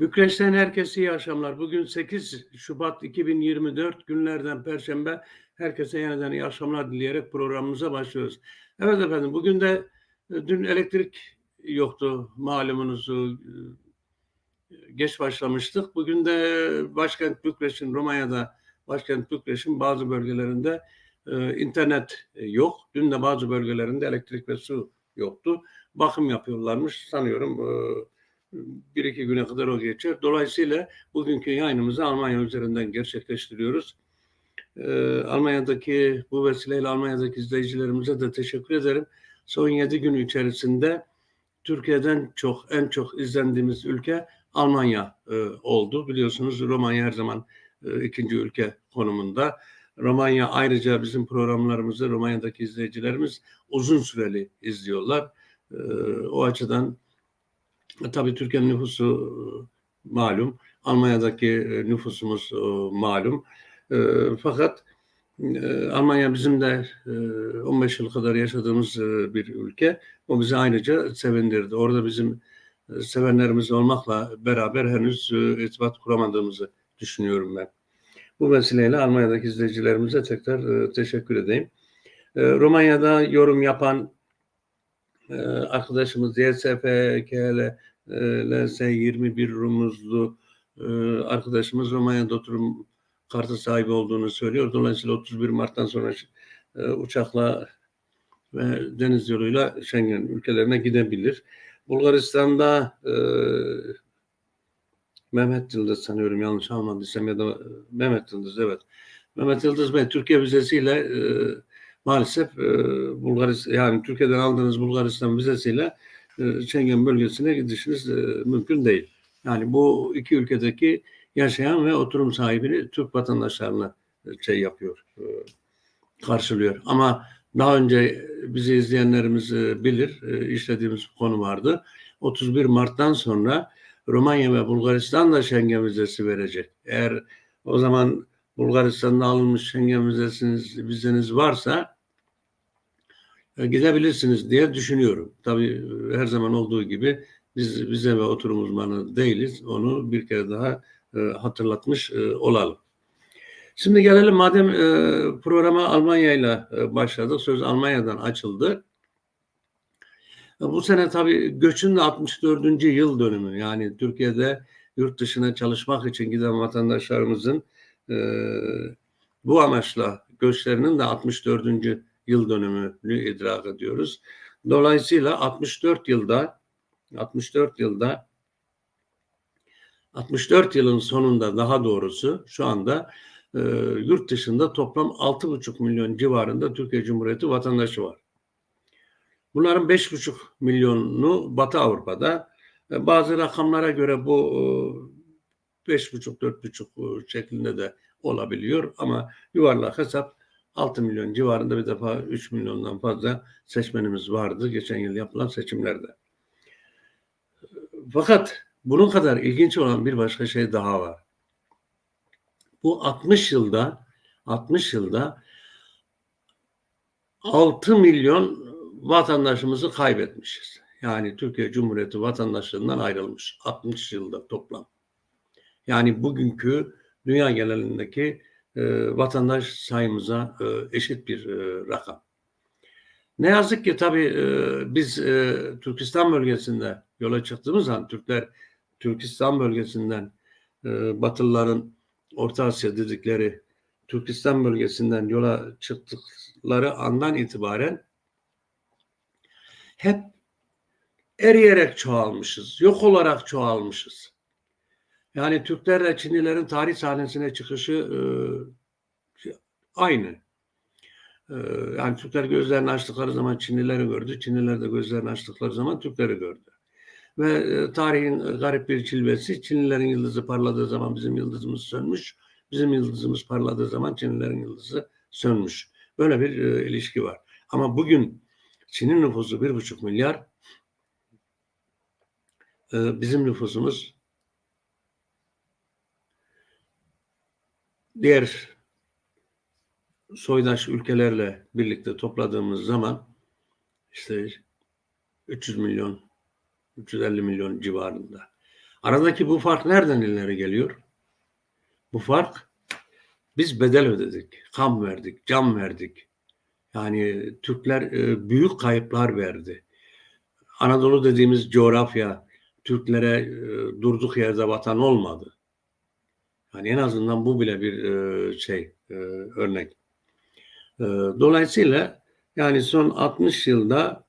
Bükreş'ten herkese iyi akşamlar. Bugün 8 Şubat 2024 günlerden Perşembe. Herkese yeniden iyi akşamlar dileyerek programımıza başlıyoruz. Evet efendim bugün de e, dün elektrik yoktu malumunuz. e, Geç başlamıştık. Bugün de başkent Bükreş'in Romanya'da başkent Bükreş'in bazı bölgelerinde e, internet yok. Dün de bazı bölgelerinde elektrik ve su yoktu. Bakım yapıyorlarmış sanıyorum. E, bir iki güne kadar o geçer. Dolayısıyla bugünkü yayınımızı Almanya üzerinden gerçekleştiriyoruz. Ee, Almanya'daki bu vesileyle Almanya'daki izleyicilerimize de teşekkür ederim. Son yedi gün içerisinde Türkiye'den çok en çok izlendiğimiz ülke Almanya e, oldu. Biliyorsunuz Romanya her zaman e, ikinci ülke konumunda. Romanya ayrıca bizim programlarımızı Romanya'daki izleyicilerimiz uzun süreli izliyorlar. E, o açıdan Tabii Türkiye'nin nüfusu e, malum. Almanya'daki e, nüfusumuz e, malum. E, Fakat e, Almanya bizim de e, 15 yıl kadar yaşadığımız e, bir ülke. O bizi ayrıca sevindirdi. Orada bizim e, sevenlerimiz olmakla beraber henüz e, irtibat kuramadığımızı düşünüyorum ben. Bu vesileyle Almanya'daki izleyicilerimize tekrar e, teşekkür edeyim. E, Romanya'da yorum yapan e, arkadaşımız YSF, KL, LS 21 Rumuzlu e, arkadaşımız Romanya'da oturum kartı sahibi olduğunu söylüyor. Dolayısıyla 31 Mart'tan sonra e, uçakla ve deniz yoluyla Schengen ülkelerine gidebilir. Bulgaristan'da e, Mehmet Yıldız sanıyorum yanlış almadıysam ya da e, Mehmet Yıldız evet. Mehmet Yıldız Bey Türkiye vizesiyle e, maalesef e, Bulgaristan yani Türkiye'den aldığınız Bulgaristan vizesiyle e, Schengen bölgesine gidişiniz e, mümkün değil. Yani bu iki ülkedeki yaşayan ve oturum sahibini Türk vatandaşlarına e, şey yapıyor, e, karşılıyor. Ama daha önce bizi izleyenlerimiz e, bilir, e, işlediğimiz bir konu vardı. 31 Mart'tan sonra Romanya ve Bulgaristan da Schengen vizesi verecek. Eğer o zaman Bulgaristan'da alınmış Schengen vizesiniz, vizeniz varsa gidebilirsiniz diye düşünüyorum. Tabii e, her zaman olduğu gibi biz vize ve oturum uzmanı değiliz. Onu bir kere daha e, hatırlatmış e, olalım. Şimdi gelelim madem e, programa Almanya ile e, başladık. Söz Almanya'dan açıldı. E, bu sene tabii göçün de 64. yıl dönümü. Yani Türkiye'de yurt dışına çalışmak için giden vatandaşlarımızın e, bu amaçla göçlerinin de 64. yıl dönümünü idrak ediyoruz. Dolayısıyla 64 yılda 64 yılda 64 yılın sonunda daha doğrusu şu anda e, yurt dışında toplam 6,5 milyon civarında Türkiye Cumhuriyeti vatandaşı var. Bunların 5,5 milyonu Batı Avrupa'da. E, bazı rakamlara göre bu e, 5,5-4,5 e, şeklinde de olabiliyor ama yuvarlak hesap 6 milyon civarında bir defa 3 milyondan fazla seçmenimiz vardı geçen yıl yapılan seçimlerde. Fakat bunun kadar ilginç olan bir başka şey daha var. Bu 60 yılda 60 yılda 6 milyon vatandaşımızı kaybetmişiz. Yani Türkiye Cumhuriyeti vatandaşlığından ayrılmış 60 yılda toplam. Yani bugünkü dünya genelindeki e, vatandaş sayımıza e, eşit bir e, rakam. Ne yazık ki tabii e, biz Türkistan bölgesinde yola çıktığımız zaman Türkler Türkistan bölgesinden Batılıların Orta Asya dedikleri Türkistan bölgesinden yola çıktıkları andan itibaren hep eriyerek çoğalmışız, yok olarak çoğalmışız. Yani Türklerle Çinlilerin tarih sahnesine çıkışı e, aynı. E, yani Türkler gözlerini açtıkları zaman Çinlileri gördü, Çinliler de gözlerini açtıkları zaman Türkleri gördü. Ve e, tarihin garip bir cilvesi, Çinlilerin yıldızı parladığı zaman bizim yıldızımız sönmüş, bizim yıldızımız parladığı zaman Çinlilerin yıldızı sönmüş. Böyle bir e, ilişki var. Ama bugün Çin'in nüfusu bir buçuk milyar, e, bizim nüfusumuz diğer soydaş ülkelerle birlikte topladığımız zaman işte 300 milyon 350 milyon civarında. Aradaki bu fark nereden ileri geliyor? Bu fark biz bedel ödedik, kan verdik, can verdik. Yani Türkler e, büyük kayıplar verdi. Anadolu dediğimiz coğrafya Türklere e, durduk yerde vatan olmadı. Yani en azından bu bile bir e, şey e, örnek. E, dolayısıyla yani son 60 yılda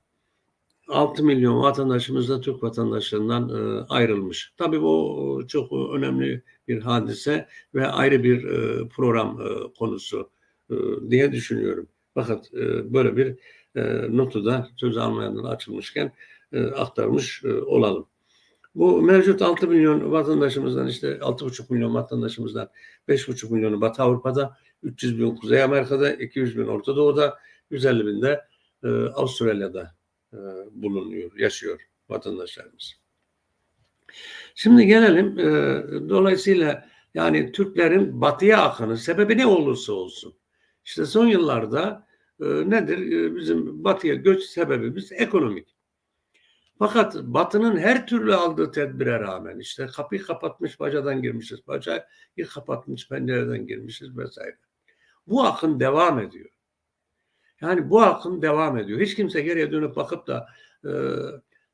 6 milyon vatandaşımız da Türk vatandaşlığından e, ayrılmış. Tabii bu çok önemli bir hadise ve ayrı bir e, program e, konusu e, diye düşünüyorum. Fakat e, böyle bir e, notu da söz almayanlar açılmışken e, aktarmış e, olalım. Bu mevcut 6 milyon vatandaşımızdan işte 6,5 milyon vatandaşımızdan 5,5 milyonu Batı Avrupa'da, 300 bin Kuzey Amerika'da, 200 bin Orta Doğu'da, 150 bin de e, Avustralya'da e, bulunuyor, yaşıyor vatandaşlarımız. Şimdi gelelim e, dolayısıyla yani Türklerin batıya akını sebebi ne olursa olsun. İşte son yıllarda e, nedir? E, bizim batıya göç sebebimiz ekonomik. Fakat Batı'nın her türlü aldığı tedbire rağmen işte kapıyı kapatmış bacadan girmişiz, bacayı kapatmış pencereden girmişiz vesaire. Bu akım devam ediyor. Yani bu akım devam ediyor. Hiç kimse geriye dönüp bakıp da e,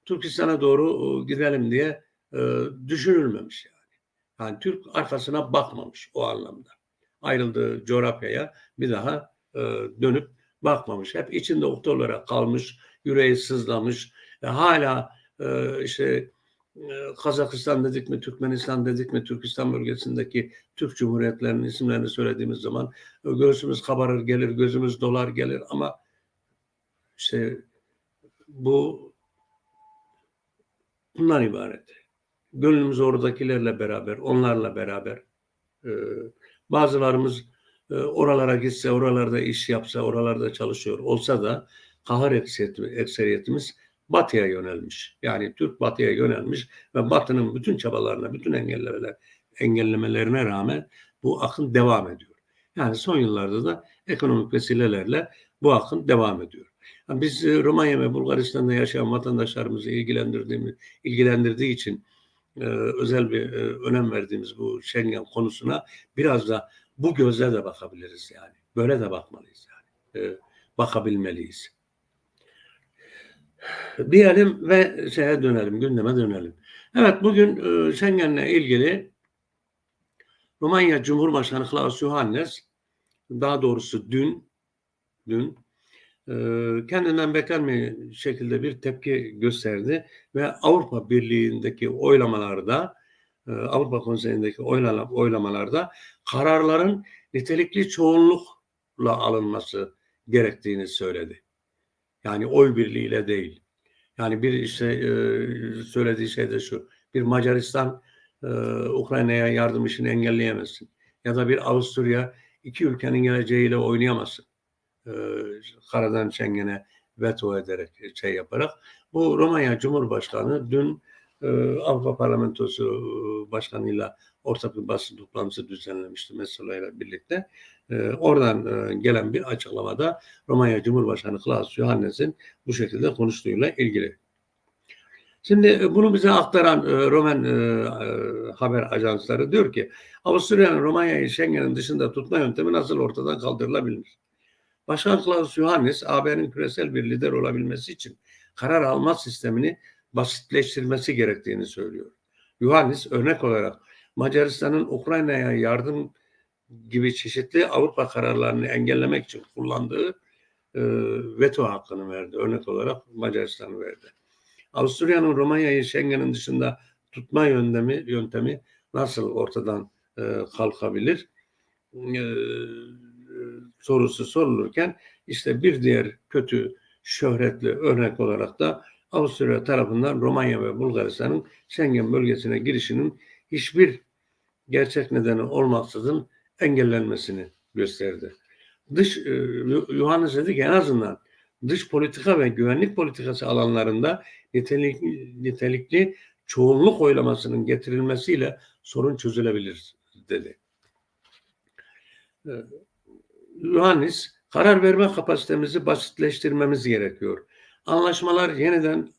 Türkistan'a doğru e, gidelim diye e, düşünülmemiş yani. Yani Türk arkasına bakmamış o anlamda. Ayrıldığı coğrafyaya bir daha e, dönüp bakmamış. Hep içinde ukde olarak kalmış, yüreği sızlamış. E, hala e, işte e, Kazakistan dedik mi, Türkmenistan dedik mi, Türkistan bölgesindeki Türk Cumhuriyetlerinin isimlerini söylediğimiz zaman e, göğsümüz kabarır gelir, gözümüz dolar gelir ama işte bu bundan ibaret. Gönlümüz oradakilerle beraber, onlarla beraber. E, bazılarımız e, oralara gitse, oralarda iş yapsa, oralarda çalışıyor olsa da kahır ekseriyetimiz batıya yönelmiş. Yani Türk batıya yönelmiş ve batının bütün çabalarına, bütün engellemeler, engellemelerine rağmen bu akım devam ediyor. Yani son yıllarda da ekonomik vesilelerle bu akım devam ediyor. Yani biz e, Romanya ve Bulgaristan'da yaşayan vatandaşlarımızı ilgilendirdiğimiz, ilgilendirdiği için e, özel bir e, önem verdiğimiz bu Schengen konusuna biraz da bu gözle de bakabiliriz yani. Böyle de bakmalıyız yani. E, bakabilmeliyiz. Diyelim ve şeye dönelim, gündeme dönelim. Evet bugün e, Schengen'le ilgili Romanya Cumhurbaşkanı Klaus Johannes daha doğrusu dün dün e, kendinden beklenmeyen şekilde bir tepki gösterdi ve Avrupa Birliği'ndeki oylamalarda e, Avrupa Konseyi'ndeki oylamalarda kararların nitelikli çoğunlukla alınması gerektiğini söyledi. Yani oy birliğiyle değil. Yani bir işte e, söylediği şey de şu. Bir Macaristan e, Ukrayna'ya yardım işini engelleyemezsin. Ya da bir Avusturya iki ülkenin geleceğiyle oynayamazsın. E, karadan Schengen'e veto ederek şey yaparak. Bu Romanya Cumhurbaşkanı dün Avrupa Parlamentosu Başkanı'yla ortak bir basın toplantısı düzenlemişti meseleyle birlikte. E, oradan e, gelen bir açıklamada Romanya Cumhurbaşkanı Klaus Johannes'in bu şekilde konuştuğuyla ilgili. Şimdi e, bunu bize aktaran e, Roman e, haber ajansları diyor ki Avusturya'nın Romanya'yı Schengen'in dışında tutma yöntemi nasıl ortadan kaldırılabilir? Başkan Klaus Johannes AB'nin küresel bir lider olabilmesi için karar alma sistemini basitleştirmesi gerektiğini söylüyor. Johannes örnek olarak Macaristan'ın Ukrayna'ya yardım gibi çeşitli Avrupa kararlarını engellemek için kullandığı e, veto hakkını verdi. Örnek olarak Macaristan'ı verdi. Avusturya'nın Romanya'yı Schengen'in dışında tutma yöntemi, yöntemi nasıl ortadan e, kalkabilir? E, sorusu sorulurken işte bir diğer kötü şöhretli örnek olarak da Avusturya tarafından Romanya ve Bulgaristan'ın Schengen bölgesine girişinin hiçbir gerçek nedeni olmaksızın engellenmesini gösterdi. Dış e, Yohannes dedi ki en azından dış politika ve güvenlik politikası alanlarında nitelikli, nitelikli çoğunluk oylamasının getirilmesiyle sorun çözülebilir dedi. Yohannes karar verme kapasitemizi basitleştirmemiz gerekiyor. Anlaşmalar yeniden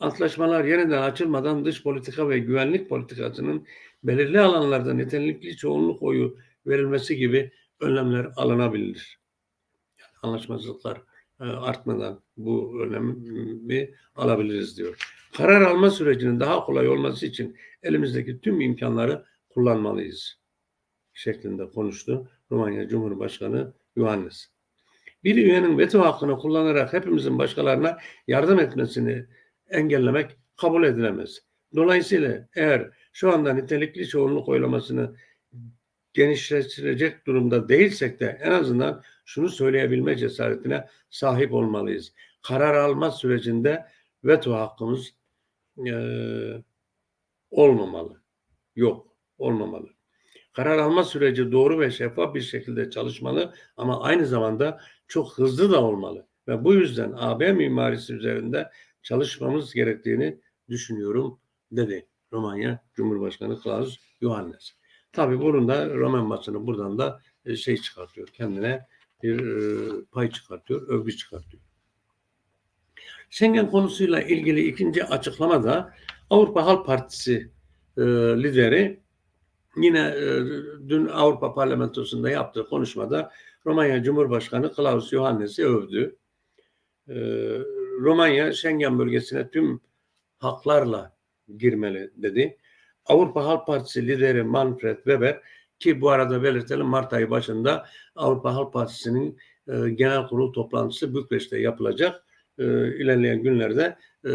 antlaşmalar yeniden açılmadan dış politika ve güvenlik politikasının belirli alanlarda nitelikli çoğunluk oyu verilmesi gibi önlemler alınabilir. Yani anlaşmazlıklar e, artmadan bu önlemi alabiliriz diyor. Karar alma sürecinin daha kolay olması için elimizdeki tüm imkanları kullanmalıyız şeklinde konuştu Romanya Cumhurbaşkanı Iohannis. Bir üyenin veto hakkını kullanarak hepimizin başkalarına yardım etmesini engellemek kabul edilemez. Dolayısıyla eğer şu anda nitelikli çoğunluk oylamasını genişletecek durumda değilsek de en azından şunu söyleyebilme cesaretine sahip olmalıyız. Karar alma sürecinde veto hakkımız e, olmamalı. Yok, olmamalı. Karar alma süreci doğru ve şeffaf bir şekilde çalışmalı ama aynı zamanda çok hızlı da olmalı. Ve bu yüzden AB mimarisi üzerinde çalışmamız gerektiğini düşünüyorum dedi Romanya Cumhurbaşkanı Klaus Iohannis. Tabi bunun da Roman basını buradan da e, şey çıkartıyor. Kendine bir e, pay çıkartıyor, övgü çıkartıyor. Schengen konusuyla ilgili ikinci açıklamada Avrupa Halk Partisi e, lideri yine e, dün Avrupa Parlamentosu'nda yaptığı konuşmada Romanya Cumhurbaşkanı Klaus Iohannis'i övdü. E, Romanya Schengen bölgesine tüm haklarla girmeli dedi. Avrupa Halk Partisi lideri Manfred Weber ki bu arada belirtelim Mart ayı başında Avrupa Halk Partisi'nin e, genel kurul toplantısı Bükreş'te yapılacak. E, ilerleyen günlerde e,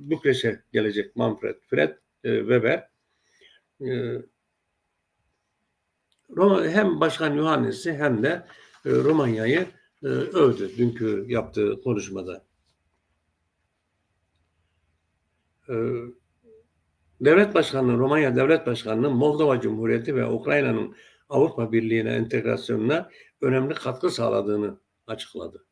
Bükreş'e gelecek Manfred Fred e, Weber. E, Roma, hem Başkan Yohannes'i hem de e, Romanya'yı e, övdü dünkü yaptığı konuşmada. E, Devlet Başkanlığı, Romanya Devlet Başkanlığı Moldova Cumhuriyeti ve Ukrayna'nın Avrupa Birliği'ne entegrasyonuna önemli katkı sağladığını açıkladı.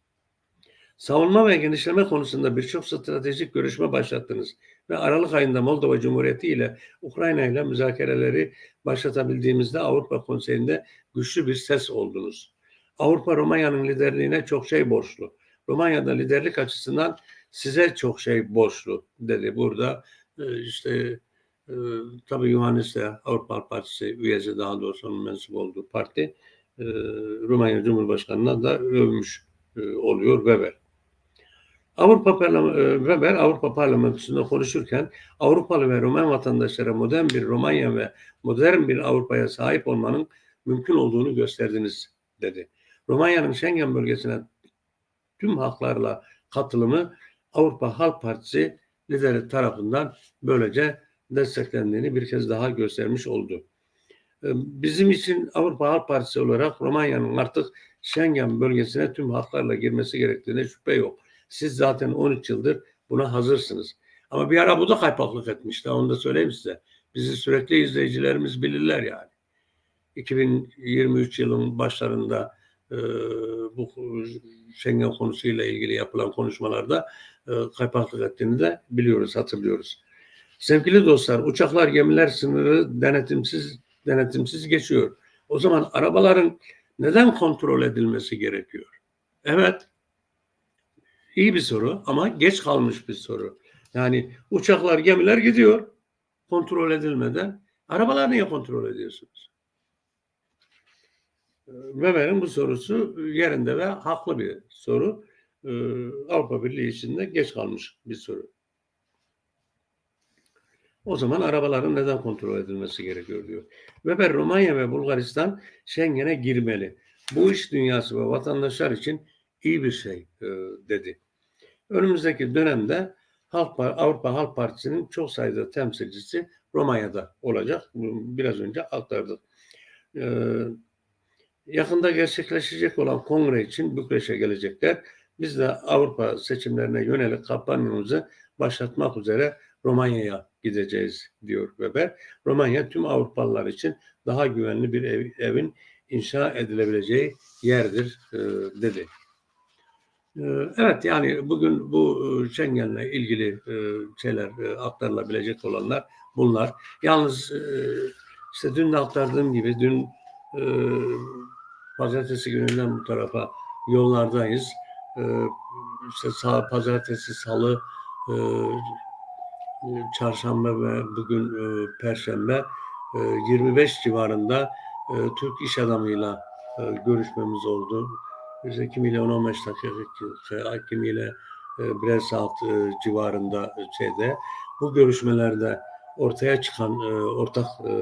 Savunma ve genişleme konusunda birçok stratejik görüşme başlattınız ve Aralık ayında Moldova Cumhuriyeti ile Ukrayna ile müzakereleri başlatabildiğimizde Avrupa Konseyi'nde güçlü bir ses oldunuz. Avrupa Romanya'nın liderliğine çok şey borçlu. Romanya'da liderlik açısından size çok şey borçlu dedi. Burada e, işte e, tabii de Avrupa Partisi üyesi daha doğrusu mensup olduğu parti e, Romanya Cumhurbaşkanı'na da övmüş oluyor Weber. Avrupa Parlament Weber Avrupa Parlamentosu'nda konuşurken Avrupalı ve Roman vatandaşlara modern bir Romanya ve modern bir Avrupa'ya sahip olmanın mümkün olduğunu gösterdiniz dedi. Romanya'nın Schengen bölgesine tüm haklarla katılımı Avrupa Halk Partisi lideri tarafından böylece desteklendiğini bir kez daha göstermiş oldu. Bizim için Avrupa Halk Partisi olarak Romanya'nın artık Schengen bölgesine tüm haklarla girmesi gerektiğine şüphe yok. Siz zaten 13 yıldır buna hazırsınız. Ama bir ara bu da kaypaklık etmişti. Onu da söyleyeyim size. Bizi sürekli izleyicilerimiz bilirler yani. 2023 yılın başlarında e, bu Schengen konusuyla ilgili yapılan konuşmalarda e, kaypaklık ettiğini de biliyoruz, hatırlıyoruz. Sevgili dostlar, uçaklar, gemiler sınırı denetimsiz denetimsiz geçiyor. O zaman arabaların neden kontrol edilmesi gerekiyor? Evet, iyi bir soru ama geç kalmış bir soru. Yani uçaklar, gemiler gidiyor kontrol edilmeden. Arabalar niye kontrol ediyorsunuz? Weber'in bu sorusu yerinde ve haklı bir soru. Ee, Avrupa Birliği içinde geç kalmış bir soru. O zaman arabaların neden kontrol edilmesi gerekiyor diyor. Weber Romanya ve Bulgaristan Schengen'e girmeli. Bu iş dünyası ve vatandaşlar için iyi bir şey e, dedi. Önümüzdeki dönemde Halk, Avrupa Halk Partisi'nin çok sayıda temsilcisi Romanya'da olacak. Biraz önce aktardık. Ee, yakında gerçekleşecek olan kongre için Bükreş'e gelecekler. Biz de Avrupa seçimlerine yönelik kampanyamızı başlatmak üzere Romanya'ya gideceğiz diyor Weber. Romanya tüm Avrupalılar için daha güvenli bir ev, evin inşa edilebileceği yerdir e, dedi. E, evet yani bugün bu e, Schengen'le ilgili e, şeyler e, aktarılabilecek olanlar bunlar. Yalnız e, işte dün aktardığım gibi dün e, pazartesi gününden bu tarafa yollardayız. E, işte sağ, pazartesi, salı, e, çarşamba ve bugün e, perşembe e, 25 civarında e, Türk iş adamıyla e, görüşmemiz oldu. İşte kimiyle 10-15 dakika, kimiyle e, birer saat e, civarında şeyde. Bu görüşmelerde ortaya çıkan e, ortak e,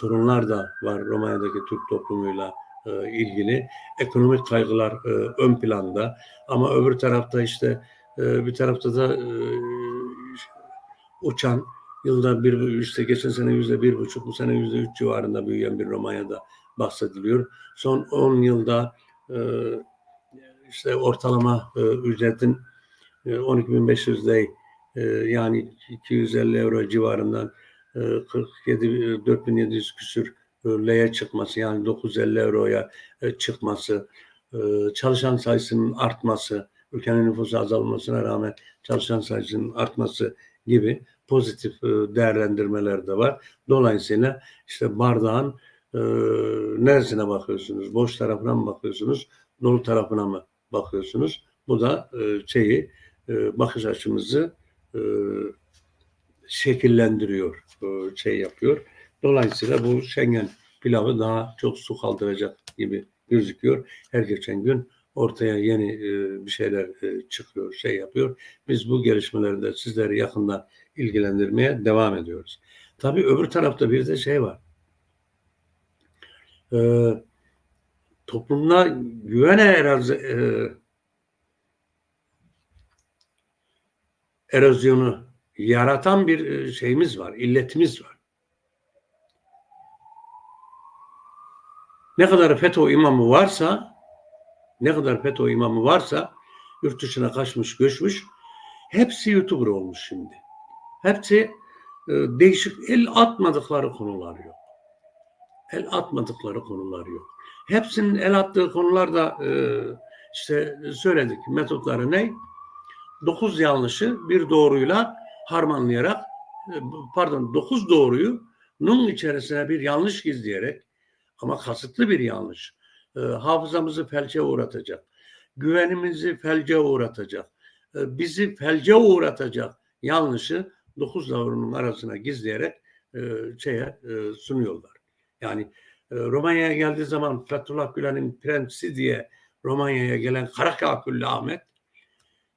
sorunlar da var Romanya'daki Türk toplumuyla e, ilgili. Ekonomik kaygılar e, ön planda ama öbür tarafta işte e, bir tarafta da e, uçan yılda bir işte geçen sene yüzde bir buçuk bu sene yüzde üç civarında büyüyen bir Romanya'da bahsediliyor. Son 10 yılda e, işte ortalama e, ücretin e, 12.500 lei e, yani 250 euro civarından e, 47 4700 küsür leye çıkması yani 950 euroya çıkması, çalışan sayısının artması, ülkenin nüfusu azalmasına rağmen çalışan sayısının artması gibi pozitif e, değerlendirmeler de var. Dolayısıyla işte bardağın e, neresine bakıyorsunuz? Boş tarafına mı bakıyorsunuz? Dolu tarafına mı bakıyorsunuz? Bu da e, şeyi e, bakış açımızı e, şekillendiriyor, e, şey yapıyor. Dolayısıyla bu Schengen pilavı daha çok su kaldıracak gibi gözüküyor. Her geçen gün ortaya yeni e, bir şeyler e, çıkıyor, şey yapıyor. Biz bu gelişmeleri de sizleri yakından ilgilendirmeye devam ediyoruz. Tabii öbür tarafta bir de şey var. E, toplumda güven erazi, e, erozyonu yaratan bir e, şeyimiz var, illetimiz var. Ne kadar FETÖ imamı varsa, ne kadar FETÖ imamı varsa yurt dışına kaçmış, göçmüş, hepsi YouTuber olmuş şimdi. Hepsi e, değişik el atmadıkları konular yok. El atmadıkları konular yok. Hepsinin el attığı konular da e, işte söyledik. Metotları ne? Dokuz yanlışı bir doğruyla harmanlayarak e, pardon dokuz doğruyu nun içerisine bir yanlış gizleyerek ama kasıtlı bir yanlış e, hafızamızı felce uğratacak, güvenimizi felce uğratacak, e, bizi felce uğratacak yanlışı dokuz doğrunun arasına gizleyerek e, şeye e, sunuyorlar. Yani e, Romanya'ya geldiği zaman Fethullah Gülen'in prensi diye Romanya'ya gelen Karakaküllü Ahmet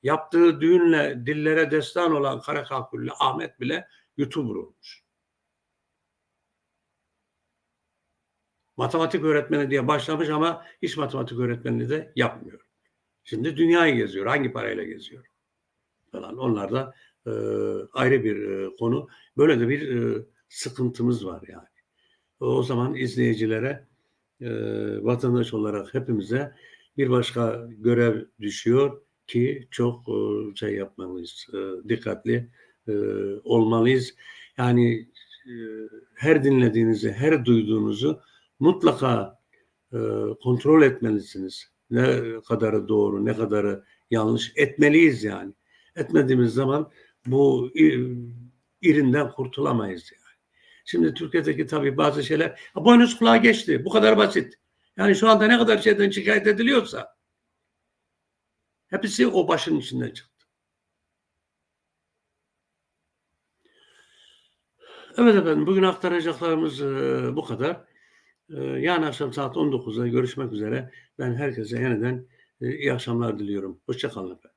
yaptığı düğünle dillere destan olan Karakaküllü Ahmet bile YouTuber olmuş. Matematik öğretmeni diye başlamış ama hiç matematik öğretmenliği de yapmıyor. Şimdi dünyayı geziyor. Hangi parayla geziyor? Falan. Onlar da e, ayrı bir e, konu. Böyle de bir e, sıkıntımız var yani. O zaman izleyicilere e, vatandaş olarak hepimize bir başka görev düşüyor ki çok e, şey yapmalıyız, e, dikkatli e, olmalıyız. Yani e, her dinlediğinizi, her duyduğunuzu mutlaka e, kontrol etmelisiniz. Ne kadarı doğru, ne kadarı yanlış etmeliyiz yani. Etmediğimiz zaman bu irinden kurtulamayız yani. Şimdi Türkiye'deki tabii bazı şeyler boynuz kulağa geçti. Bu kadar basit. Yani şu anda ne kadar şeyden şikayet ediliyorsa hepsi o başın içinden çıktı. Evet efendim bugün aktaracaklarımız e, bu kadar. E, yarın akşam saat 19'da görüşmek üzere. Ben herkese yeniden e, iyi akşamlar diliyorum. Hoşçakalın efendim.